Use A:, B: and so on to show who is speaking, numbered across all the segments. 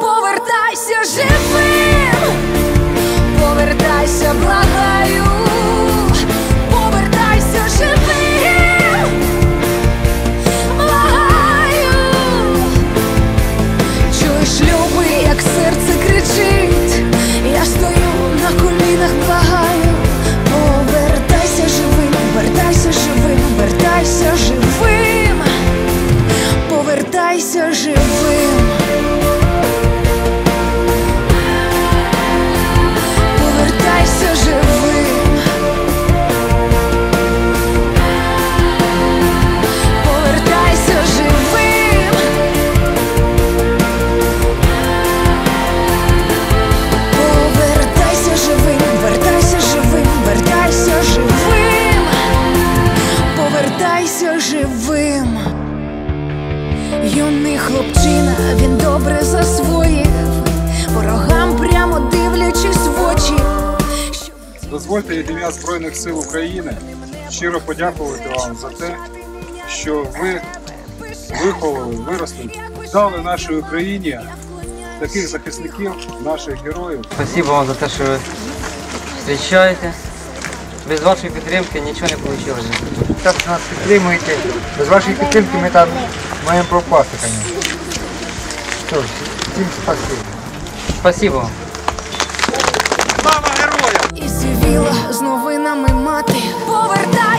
A: Повертайся живим, повертайся, благаю, повертайся живим, чуєш, любий, як серце кричить, я стою на колінах, благаю, повертайся живим, вертайся живим, вертайся живим, повертайся живим.
B: Дозвольте від ім'я Збройних сил України щиро подякувати вам за те, що ви виховали, виросли, дали нашій Україні таких захисників, наших героїв.
C: Спасибо вам за те, що ви зустрічаєте. Без вашої підтримки нічого не вийшло.
D: Так що нас підтримуєте. Без вашої підтримки ми там маємо пропасти, звісно. Що ж, всім спасибо.
C: Спасибо вам.
A: Сивіла з новинами мати. Повертайся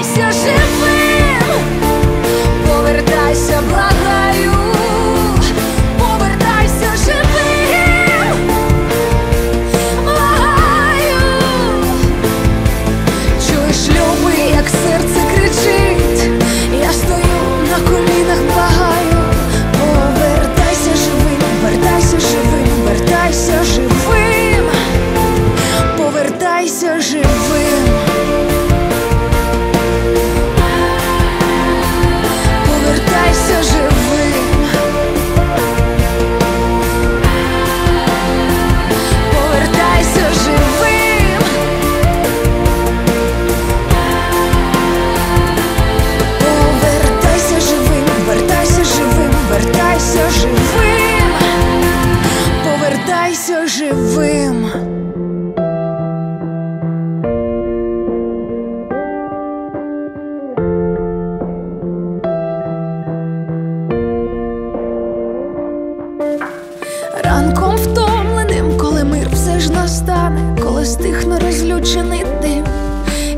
A: настане, коли стихне розлючений дим,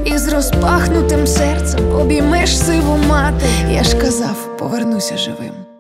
A: і з розпахнутим серцем обіймеш сиву мати. Я ж казав, повернуся живим.